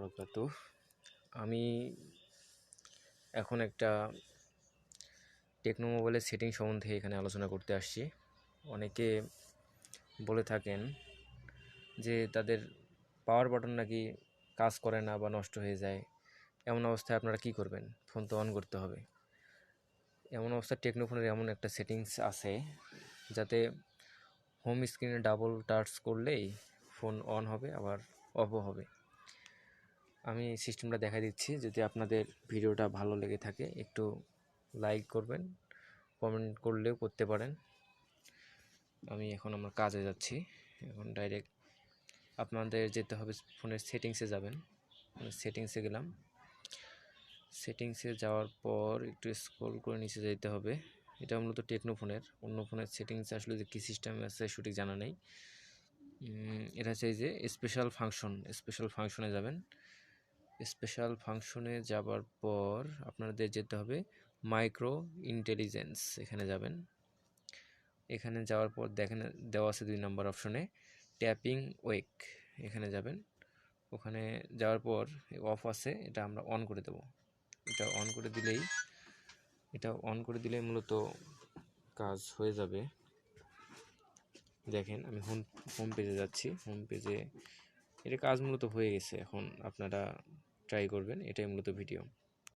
বরকাত আমি এখন একটা টেকনো মোবাইলের সেটিং সম্বন্ধে এখানে আলোচনা করতে আসছি। অনেকে বলে থাকেন যে তাদের পাওয়ার বাটন নাকি কাজ করে না বা নষ্ট হয়ে যায়। এমন অবস্থায় আপনারা কি করবেন? ফোন তো অন করতে হবে। এমন অবস্থায় টেকনো ফোনের এমন একটা সেটিংস আছে যাতে হোম স্ক্রিনে ডাবল টাচ করলেই ফোন অন হবে, আবার অফও হবে। আমি সিস্টেমটা দেখা দিচ্ছি। যদি আপনাদের ভিডিওটা ভালো লেগে থাকে, একটু লাইক করবেন কমেন্ট করলেও করতে পারেন। আমি এখন আমার কাজে যাচ্ছি। এখন ডাইরেক্ট আপনাদের যেতে হবে ফোনের সেটিংসে যাবেন। সেটিংসে গেলাম। সেটিংসে যাওয়ার পর একটু স্ক্রল করে নিচে যেতে হবে। এটা মূলত টেকনো ফোনের অন্য ফোনের সেটিংস আসলে যে কী সিস্টেম আছে সঠিক জানা নেই। এটা এই যে স্পেশাল ফাংশন স্পেশাল ফাংশনে যাবেন। স্পেশাল ফাংশনে যাবার পর আপনাদের যেতে হবে মাইক্রো ইন্টেলিজেন্স এখানে যাবেন। এখানে যাওয়ার পর দেখেন, দেওয়া আছে দুই নম্বর অপশনে ট্যাপিং ওয়েক এখানে যাবেন। ওখানে যাওয়ার পর অফ আছে, এটা আমরা অন করে দেব। এটা অন করে দিলেই, এটা অন করে দিলেই মূলত কাজ হয়ে যাবে। দেখেন, আমি হোম হোম পেজে যাচ্ছি। হোম পেজে এটা কাজ মূলত হয়ে গেছে। এখন আপনারা ট্রাই করবেন এটাই মূলত ভিডিও